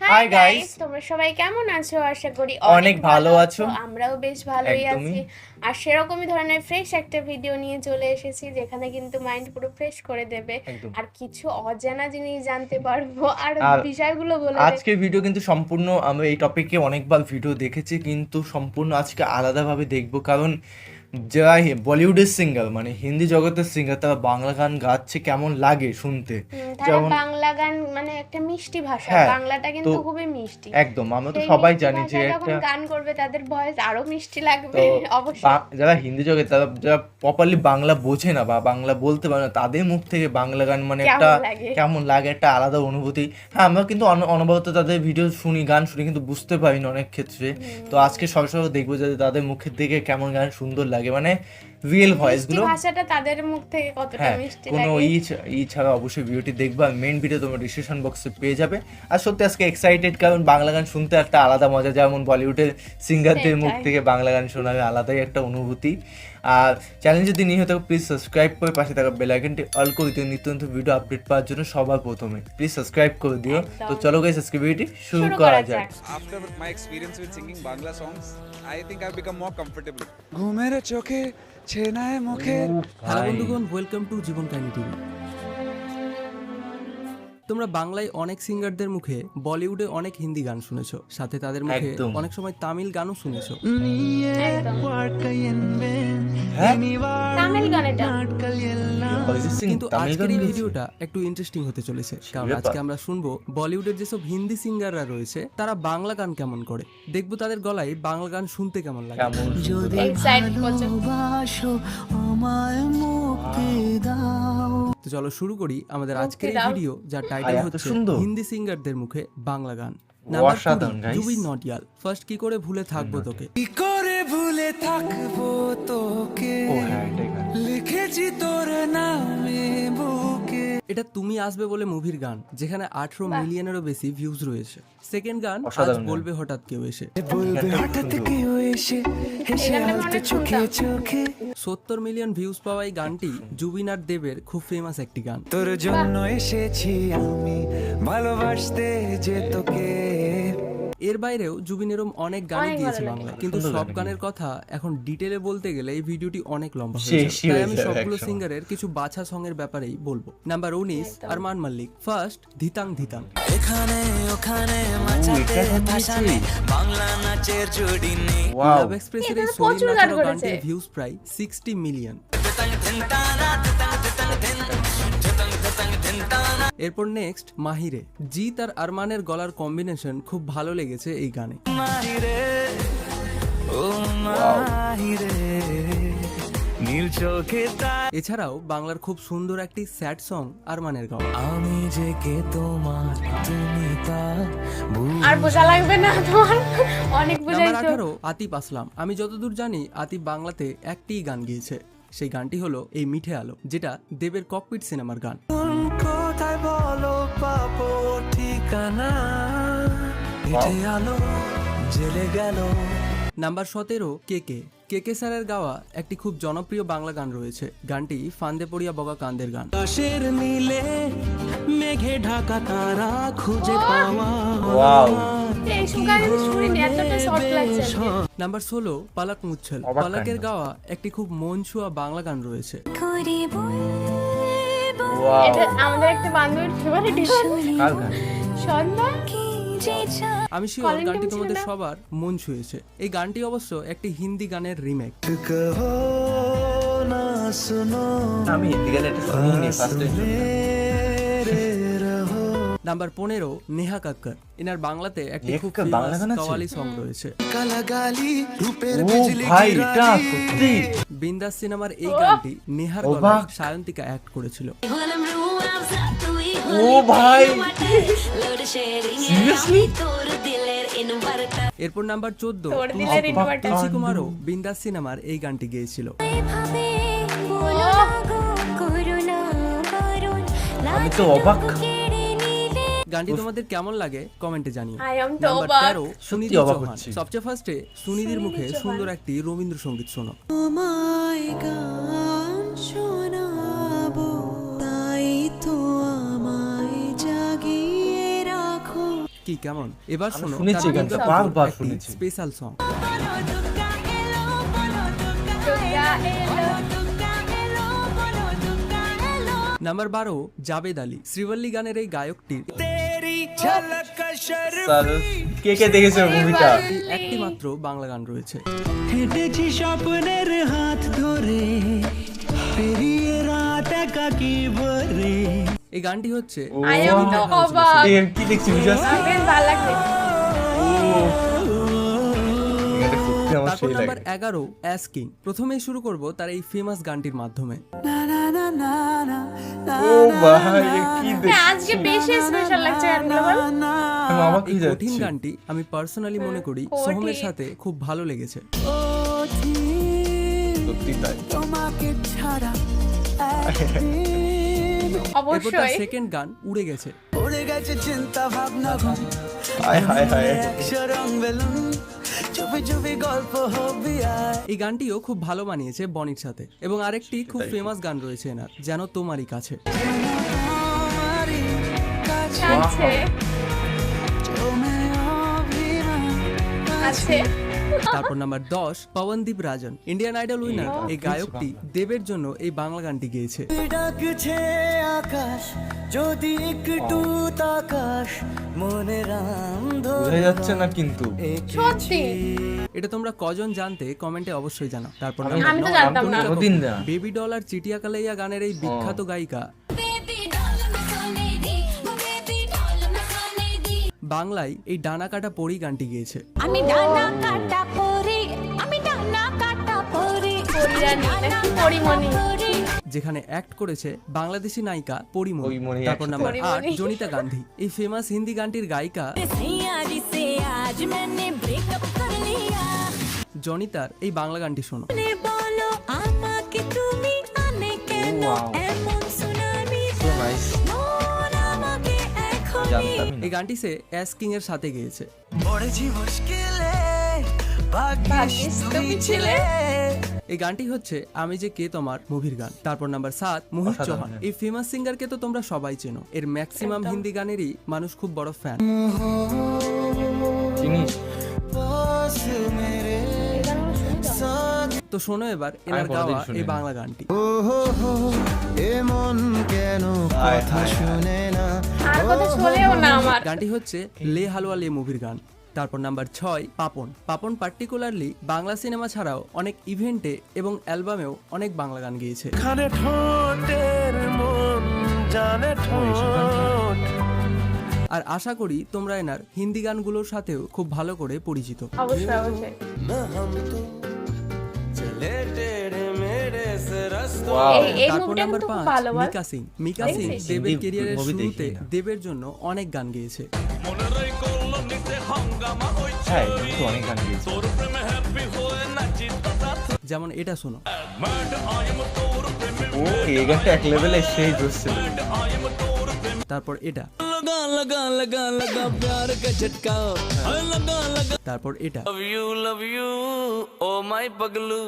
Hi guys তোমরা সবাই কেমন আছো? আশা করি অনেক ভালো আছো। আমরাও বেশ ভালোই। আছি। আর সেরকমই ধরনের ফ্রেশ একটা ভিডিও নিয়ে চলে এসেছি যেখানে কিন্তু মাইন্ড পুরো ফ্রেশ করে দেবে। আর কিছু অজানা জিনিস জানতে পারব। আর বিষয়গুলো বলে দেবে। আজকের ভিডিও কিন্তু সম্পূর্ণ আমরা এই টপিকে অনেকবার ভিডিও দেখেছি কিন্তু সম্পূর্ণ আজকে আলাদাভাবে দেখব। কারণ যারা বলিউডের সিঙ্গার মানে হিন্দি জগতের সিঙ্গার তারা বাংলা গান গাচ্ছে কেমন লাগে শুনতে। তারা যেমন বাংলা গান মানে একটা মিষ্টি ভাষা হ্যাঁ, বাংলাটা কিন্তু খুবই মিষ্টি। একদম আমরা তো সবাই জানি যে একটা গান করবে তাদের ভয়েস আরও মিষ্টি লাগবে অবশ্যই। যারা হিন্দি জগৎ তারা যারা প্রপারলি বাংলা বোঝে না বা বাংলা বলতে পারে না তাদের মুখ থেকে বাংলা গান মানে একটা কেমন লাগে একটা আলাদা অনুভূতি। হ্যাঁ আমরা কিন্তু অনবরত তাদের ভিডিও শুনি গান শুনি কিন্তু বুঝতে পারি না অনেক ক্ষেত্রে। তো আজকে সব সময় দেখব যে তাদের মুখের দিকে কেমন গান সুন্দর লাগে। মানে রিয়েল ভয়েসগুলো। ভাষাটা তাদের মুখ থেকে কতটা হ্যাঁ মিষ্টি কোনো লাগে? ই ই ছাড়া অবশ্যই ভিডিওটি দেখবা মেন ভিডিও তোমার ডিসক্রিপশন বক্সে পেয়ে যাবে। আর সত্যি আজকে এক্সাইটেড কারণ বাংলা গান শুনতে একটা আলাদা মজা যেমন বলিউডের সিঙ্গারদের মুখ থেকে বাংলা গান শোনার আলাদাই একটা অনুভূতি। আর চ্যানেল যদি নিয়ে থাকো প্লিজ সাবস্ক্রাইব করে পাশে থাকা বেল আইকনটি অল করে দিও। নিত্য নতুন ভিডিও আপডেট পাওয়ার জন্য সবার প্রথমে। প্লিজ সাবস্ক্রাইব করে দিও। তো চলো গাইস আজকে ভিডিওটি শুরু করা যাক। After my experience with singing Bangla songs I think I become more comfortable ঘুমের চোখে ছেনায় মুখে হ্যালো বন্ধুগণ ওয়েলকাম টু জীবন কাহিনী টিভি তোমরা বাংলায় অনেক সিঙ্গারদের মুখে বলিউডে অনেক হিন্দি গান শুনেছো সাথে তাদের মুখে অনেক সময় তামিল গানও শুনেছো। হ্যাঁ? তামিল গান এটা অরিজিৎ সিং কিন্তু আজকের এই ভিডিওটা একটু ইন্টারেস্টিং হতে চলেছে কারণ আজকে আমরা শুনব বলিউডের যেসব হিন্দি সিঙ্গাররা রয়েছে তারা বাংলা গান কেমন করে? দেখব তাদের গলায় বাংলা গান শুনতে কেমন লাগে। কেমন এক্সাইট করছে। তো চলো শুরু করি আমাদের আজকের এই ভিডিও যার টাইটেল হচ্ছে সুন্দর। হিন্দি সিঙ্গারদের মুখে বাংলা গান। নাম্বার জুবিন নটিয়াল ফার্স্ট কি করে ভুলে থাকব তোকে? কি করে ভুলে থাকব তোকে? হ্যাঁ লিখেছি তোর নামে। এটা তুমি আসবে বলে মুভির গান যেখানে আঠারো মিলিয়নেরও বেশি ভিউজ রয়েছে। সেকেন্ড গান আজ বলবে হঠাৎ কেউ এসে। বলবে হঠাৎ কেউ এসে হেসে এই গানটা হালতে অনেক চোখে চোখে। সত্তর মিলিয়ন ভিউজ পাওয়া এই গানটি জুবিনার দেবের খুব ফেমাস একটি গান। তোর জন্য এসেছি আমি ভালোবাসতে যে তোকে। এর বাইরেও জুবিন এরম অনেক গানই দিয়েছে বাংলা কিন্তু সব গানের কথা এখন ডিটেলে বলতে গেলে এই ভিডিওটি অনেক লম্বা হয়ে যাবে তাই আমি সবগুলো সিঙ্গারের কিছু বাছা সং এর ব্যাপারেই বলব নাম্বার উনিশ আরমান মাল্লিক ফার্স্ট ধিতাং ধিতাং এখানে ওখানে ও, মাচাতে ভাসানে বাংলা নাচের জুড়ি নেই ওয়াও লাভ এক্সপ্রেসের এই তো সলিড প্রচুর গান নাচানো করেছে। গানটির ভিউজ প্রায় সিক্সটি মিলিয়ন এরপর নেক্সট মাহিরে। জিৎ আর আরমানের গলার কম্বিনেশন খুব ভালো লেগেছে এই গানে। মাহিরে ও মাহিরে নীল চোখে এছাড়াও বাংলার খুব সুন্দর একটি স্যাড সং আরমানের গাওয়া। আমি যে কে তোমার তুমি তার আর বোঝা লাগবে না তোমার? অনেক নাম্বার বোঝাইছো আঠারো আতিফ আসলাম। আমি যতদূর জানি আতিফ বাংলাতে একটিই গান গিয়েছে। সেই গানটি হলো এই মিঠে আলো যেটা দেবের ককপিট সিনেমার গান। কোথায় বলো পাবো ঠিকানা। হেঁটে আলো জেলে গেল। নাম্বার সতেরো কে কে। কে কে স্যারের গাওয়া একটি খুব জনপ্রিয় বাংলা গান রয়েছে। গানটি ফান্দে পড়িয়া বগা কান্দের গান। আকাশের নীলে মেঘে ঢাকা তারা খুঁজে পাওয়া। নাম্বার ষোলো পালাক মুচ্ছল। পালাকের গাওয়া একটি খুব মন ছুঁয়া বাংলা গান রয়েছে। এটা আমাদের একটা বান্ধবীর ফেভারিট কার গান? সন্ধ্যা? আমি শিওর গানটি তোমাদের সবার মন ছুঁয়েছে। এই গানটি অবশ্য একটি হিন্দি গানের রিমেক কহো না সুনো আমি হিন্দি গানের একটা নাম্বার পনেরো নেহা কাক্কর। এনার বাংলাতে একটি খুব? কাওয়ালি সং রয়েছে। বিন্দাস সিনেমার এই গানটি নেহার গলায় সায়ন্তিকা অ্যাক্ট করেছিল। ও ভাই। সিরিয়াসলি এরপর নাম্বার চোদ্দ তুলসী কুমারও বিন্দাস সিনেমার এই গানটি গেয়েছিল। আমি তো অবাক। গানটি তোমাদের কেমন লাগে কমেন্টে জানিও। নাম্বার তেরো সুনিধি অবাক চৌহান। সবচেয়ে ফার্স্টে সুনিধির মুখে সুন্দর একটি রবীন্দ্রসঙ্গীত শোনো। তোমায় গান শোনাবো তাই তো আমায় জাগিয়ে রাখো। কি কেমন? এবার শোনো শুনেছি গানটা, বারবার শুনেছি। স্পেশাল সং নাম্বার বারো জাবেদ আলী। শ্রীবল্লী গানের এই গায়কটির স্যার কে কে দেখেছে মুভিটা এই একটি মাত্র বাংলা গান রয়েছে। হেঁটেছি স্বপ্নের হাত ধরে পেরিয়ে রাত একাকি ভরে। এই গানটি হচ্ছে কি দেখছি তারপর নাম্বার এগারো অ্যাস্কিং প্রথমেই শুরু করব তার এই ফেমাস গানটির মাধ্যমে। ও ভাই কি আজকে বেশি স্পেশাল লাগছে গানগুলো বল। আমি অবাক কঠিন গানটি আমি পার্সোনালি মনে করি সোহমের সাথে খুব ভালো লেগেছে। সত্যি তাই। তোমাকে ছাড়া অবশ্যই। সেকেন্ড গান উড়ে গেছে। উড়ে গেছে চিন্তা ভাবনা হায় হায় হায়। চুপি চুপি গল্প হবি এই গানটিও খুব ভালো বানিয়েছে বনির সাথে। এবং আরেকটি খুব ফেমাস গান রয়েছে এনার যেন তোমারই কাছে। আছে তারপর নাম্বার দশ Pawandeep Rajan Indian Idol winner এই গায়কটি দেবের জন্য এই বাংলা গানটি গেয়েছে। ডাকছে আকাশ যদি একটু তাকাশ মনে রাম বোঝা যাচ্ছে না কিন্তু। সত্যি? এটা তোমরা কজন জানতে কমেন্টে অবশ্যই জানাও। তারপর বেবি ডলার চিটিয়া কালাইয়া গানের এই বিখ্যাত গায়িকা। বাংলায় এই ডানা কাটা পরি গানটি গিয়েছে। আমি ডানা কাটা পরি আমি ডানা কাটা পরি যেখানে অ্যাক্ট করেছে বাংলাদেশি নায়িকা পরিমনি তারপর নাম্বার আট জনিতা গান্ধী। এই ফেমাস হিন্দি গানটির গায়িকা জনিতার এই বাংলা গানটি শোনো। আমাকে তুমি আনে কেন? জানতামই এই গানটি সে অ্যাস কিং এর সাথে গেয়েছে। এই গানটি হচ্ছে আমি যে কে তোমার মুভির গান। তারপর নাম্বার সাত মোহিত চৌহান। এই ফেমাস সিঙ্গারকে তো তোমরা সবাই চেনো। এর ম্যাক্সিমাম হিন্দি গানেরই মানুষ খুব বড় ফ্যান জিনিস তো শোনো এবার এনার গাওয়া এই বাংলা গানটি। ও হো হো এমন কেন কথা। শুনে না? আর কথা না আমার। গানটি হচ্ছে লে হালুয়া লে মুভির গান তারপর নাম্বার ছয় পাপন। পাপন পার্টিকুলারলি বাংলা সিনেমা ছাড়াও অনেক ইভেন্টে এবং অ্যালবামেও অনেক বাংলা গান গেয়েছে। মন আর আশা করি তোমরা এনার হিন্দি গানগুলোর সাথেও খুব ভালো করে পরিচিত। অবশ্যই অবশ্যই। এই এই মুভিটা কিন্তু খুব ভালো মিকা সিং। মিকা সিং দেবের শুরুতে জন্য অনেক গান গেয়েছে। হ্যাঁ অনেক গান গেয়েছে। যেমন এটা শোনো। ও এই গানটা এক লেভেলে সেই তারপর এটা। लगा लगा लगा लगा प्यार का झटका लगा लगा তারপর এটা love you love you oh my पगलू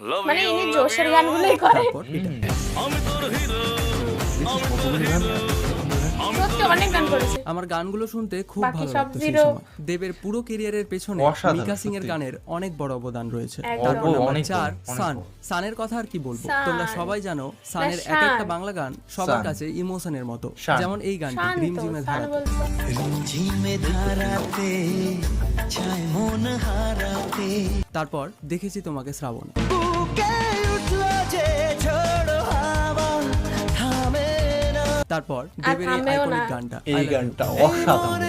love মানে ইনি জোশের গানগুলোই করে তারপর এটা সত্যি অনেক গান করেছে। আমার গানগুলো শুনতে খুব ভালো লাগতো সেই। সময়। দেবের পুরো কেরিয়ারের পেছনে মিকা সিং এর গানের অনেক বড় অবদান রয়েছে। তারপর নাম্বার চার সান। সানের কথা আর কি বলব? তোমরা সবাই জানো সানের এক একটা বাংলা গান সবার কাছে ইমোশনের মতো। যেমন এই গানটি শান্ত রিম ঝিমে ধারা বলছো। ঝিমে ধারাতে ছায় মন হারাতে। তারপর দেখেছি তোমাকে শ্রাবণ। তারপর দেবের এই আইকনিক গানটা। এই গানটা অসাধারণ।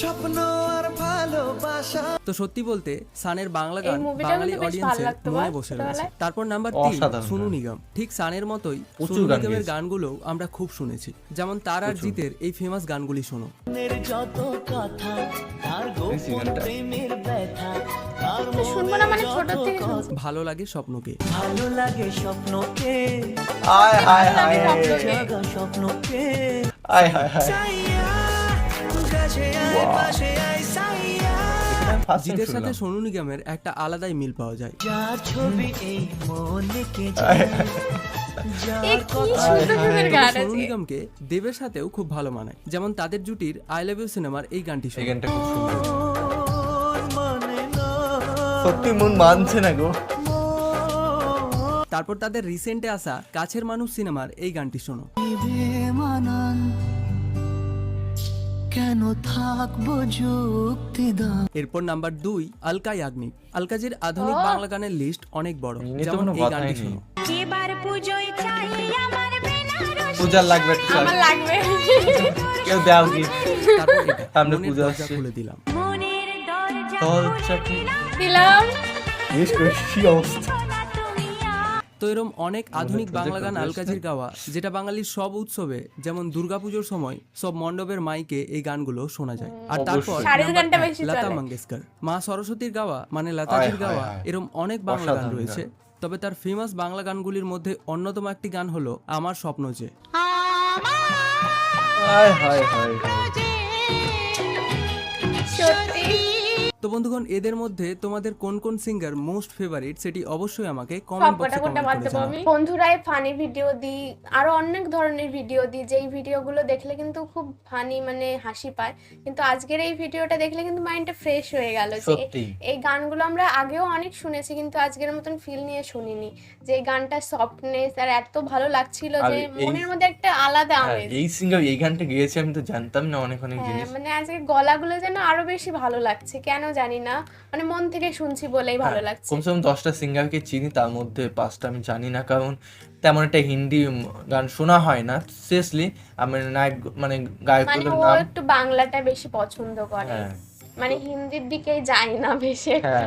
স্বপ্ন আর ভালোবাসা। তো সত্যি বলতে সানের বাংলা গান বাঙালি অডিয়েন্সের ভালো মনে বসে রয়েছে। তারপর নাম্বার তিন সুনু। নিগম। ঠিক সানের মতোই সুনু নিগমের গানগুলো আমরা খুব শুনেছি। যেমন তার আর জিতের এই ফেমাস গানগুলি শোনো। যত কথা তার গোপন প্রেমের ব্যথা শুনব না মানে ছোট থেকে ভালো লাগে স্বপ্নকে। ভালো লাগে স্বপ্নকে। আয় হায় হায় স্বপ্নকে। আয় হায় হায়। জিতের সাথে সোনু নিগমের একটা আলাদাই মিল পাওয়া যায়। এ কি সুন্দর সুন্দর গান সোনু নিগমকে দেবের সাথেও খুব ভালো মানায়। যেমন তাদের জুটির আই লাভ ইউ সিনেমার এই গানটি এই শুনে গানটা খুব সুন্দর। সত্যি মন মানছে না গো। তারপর তাদের রিসেন্টে আসা কাছের মানুষ সিনেমার এই গানটি শোনো। কেন থাকব যুক্তি দাও এরপর নাম্বার দুই আলকা ইয়াগনিক আলকাজির আধুনিক বাংলা গানের লিস্ট অনেক বড়। যেমন এই গানটি শোনো। এবার পুজোয় চাই আমার বেনারস। পূজার লাগবে আমার লাগবে। কেউ দাও কি সামনে পূজা আসছে। খুলে দিলাম। মনের দরজা দরজা দিলাম। বেশ কি অবস্থা। তো এরম অনেক আধুনিক বাংলা গান আলকাজির গাওয়া যেটা বাঙালির সব উৎসবে যেমন দুর্গাপুজোর সময় সব মণ্ডপের মাইকে এই গানগুলো শোনা যায়। আর তারপর লতা মঙ্গেশকর। মা সরস্বতীর গাওয়া মানে লতাজির গাওয়া। এরম অনেক বাংলা গান রয়েছে। তবে তার ফেমাস বাংলা গানগুলির মধ্যে অন্যতম একটি গান হলো আমার স্বপ্ন যে। হায় হায় হায়। তো বন্ধুগণ এদের মধ্যে তোমাদের কোন কোন সিঙ্গার মোস্ট ফেভারিট সেটি অবশ্যই আমাকে কমেন্ট বক্সে কমেন্ট করে জানাও। বন্ধুরা ফানি ভিডিও দিই আরও অনেক ধরনের ভিডিও দিই যেই ভিডিওগুলো দেখলে কিন্তু খুব ফানি মানে হাসি পায়। কিন্তু আজকের এই ভিডিওটা দেখলে কিন্তু মাইন্ডটা ফ্রেশ হয়ে গেল যে এই গানগুলো আমরা আগেও অনেক শুনেছি কিন্তু আজকের মতন ফিল নিয়ে শুনিনি। যে এই গানটা সফটনেস আর এত ভালো লাগছিল যে মনের মধ্যে একটা আলাদা হ্যাঁ, আমেজ। এই সিঙ্গার এই গানটা গেয়েছে আমি তো জানতাম না অনেক অনেক হ্যাঁ জিনিস। মানে আজকে গলাগুলো যেন আরও বেশি ভালো লাগছে। কেন জানি না মানে মন থেকে শুনছি বলেই ভালো হ্যাঁ, লাগছে। কমসে কম দশটা সিঙ্গারকে চিনি তার মধ্যে পাঁচটা আমি জানি না কারণ তেমন একটা হিন্দি গান শোনা হয় না। সিরিয়াসলি আমি নায়ক মানে মানে গায়কগুলোর ও নাম একটু বাংলাটা বেশি পছন্দ করে। হ্যাঁ। মানে হিন্দির দিকেই যায় না বেশি হ্যাঁ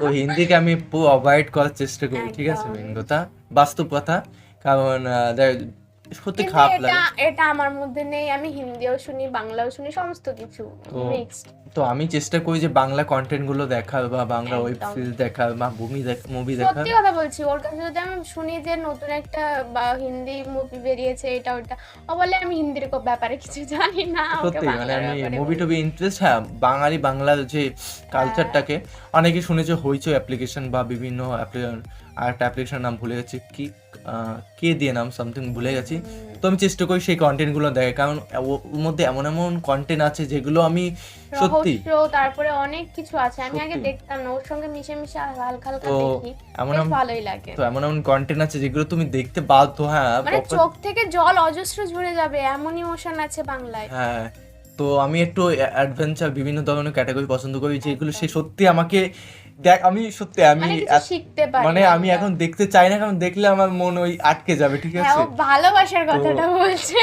তো হিন্দিকে আমি পুরো অ্যাভয়েড করার চেষ্টা করি ঠিক আছে। মেন কথা বাস্তব কথা কারণ দেখ- সত্যি খারাপ লাগে। এটা আমার মধ্যে নেই আমি হিন্দিও শুনি বাংলাও শুনি সমস্ত কিছু তো- মিক্সড তো আমি চেষ্টা করি যে বাংলা কন্টেন্টগুলো দেখার বা বাংলা ওয়েব সিরিজ দেখার বা মুভি মুভি দেখার। সত্যি কথা বলছি ওর কাছে যদি আমি শুনি যে নতুন একটা বা হিন্দি মুভি বেরিয়েছে এটা ওটা ও বলে আমি হিন্দির ব্যাপারে কিছু জানি না সত্যি মানে আমি মুভি। টুবি ইন্টারেস্ট হ্যাঁ বাঙালি বাংলার যে কালচারটাকে অনেকে শুনেছে হইচই অ্যাপ্লিকেশন বা বিভিন্ন একটা অ্যাপ্লিকেশন নাম ভুলে গেছি কি কে দিয়ে নাম সামথিং ভুলে গেছি। তো আমি চেষ্টা করি সেই কন্টেন্টগুলো দেখে কারণ ওর মধ্যে এমন এমন কন্টেন্ট আছে যেগুলো আমি সত্যি তারপরে অনেক কিছু আছে। আমি আগে দেখতাম না ওর সঙ্গে মিশে মিশে হালকা হালকা তো দেখি। এমন এমন- ভালোই লাগে। তো এমন এমন কন্টেন্ট আছে যেগুলো তুমি দেখতে বাধ্য হ্যাঁ মানে চোখ থেকে জল অজস্র ঝরে যাবে এমন ইমোশন আছে বাংলায়। হ্যাঁ তো আমি একটু অ্যাডভেঞ্চার বিভিন্ন ধরনের ক্যাটাগরি পছন্দ করি যেগুলো সে সত্যি আমাকে দেখ আমি সত্যি আমি মানে শিখতে পারি মানে আমি এখন দেখতে চাই না কারণ দেখলে আমার মন ওই আটকে যাবে ঠিক হ্যাঁ আছে? ভালোবাসার কথাটা বলছে।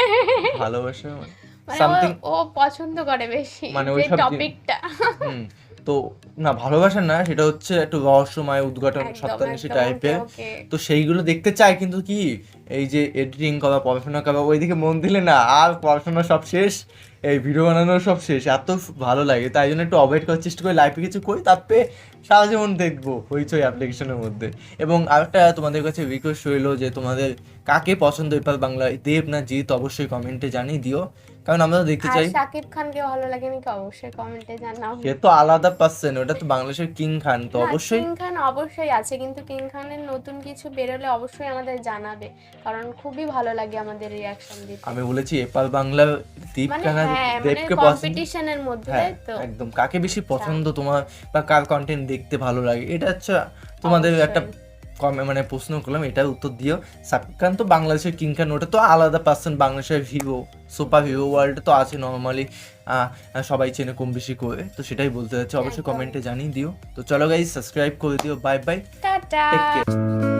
ভালোবাসা মানে সামথিং ও- পছন্দ করে বেশি মানে জিনিস- টপিকটা তো না ভালোবাসা না সেটা হচ্ছে একটু রহস্যময় উদ্ঘাটন সপ্তাহেশী টাইপের। তো সেইগুলো দেখতে চাই কিন্তু কি এই যে এডিটিং করা পড়াশোনা করা ওইদিকে মন দিলে না আর পড়াশোনা সব শেষ। এই ভিডিও বানানোর সব শেষ, এত ভালো লাগে, তাই জন্য একটু অভয়েড করার চেষ্টা করি লাইফে কিছু করি পেয়ে সারা জীবন দেখব হইচই অ্যাপ্লিকেশনের মধ্যে। এবং আরেকটা তোমাদের কাছে রিকোয়েস্ট রইল যে তোমাদের কাকে পছন্দ ইপাল বাংলা দেব না জিৎ অবশ্যই কমেন্টে জানিয়ে দিও। কারণ আমরা দেখতে চাই। শাকিব খানকে ভালো লাগে নাকি অবশ্যই কমেন্টে জানাও। সে তো আলাদা পার্সন ওটা তো বাংলাদেশের কিং খান তো অবশ্যই কিং খান অবশ্যই আছে কিন্তু কিং খানের নতুন কিছু বেরোলে অবশ্যই আমাদের জানাবে কারণ খুবই ভালো লাগে আমাদের রিয়াকশন দিতে। আমি বলেছি এপার বাংলার দীপ মানে কানা হ্যাঁ মানে দেবকে কম্পিটিশনের মধ্যে হ্যাঁ তো? একদম। কাকে বেশি পছন্দ তোমার বা কার কন্টেন্ট দেখতে ভালো লাগে? এটা হচ্ছে তোমাদের একটা মানে প্রশ্ন করলাম এটার উত্তর দিও। সাকিব খান তো বাংলাদেশের কিং খান ওটা তো আলাদা পার্সন বাংলাদেশের ভিভো সুপার ভিভো ওয়ার্ল্ড তো আছে নর্মালি সবাই চেনে কম বেশি করে তো সেটাই বলতে চাচ্ছি অবশ্যই। কমেন্টে জানিয়ে দিও। তো চলো গাইজ সাবস্ক্রাইব করে দিও। Bye bye tata. Take care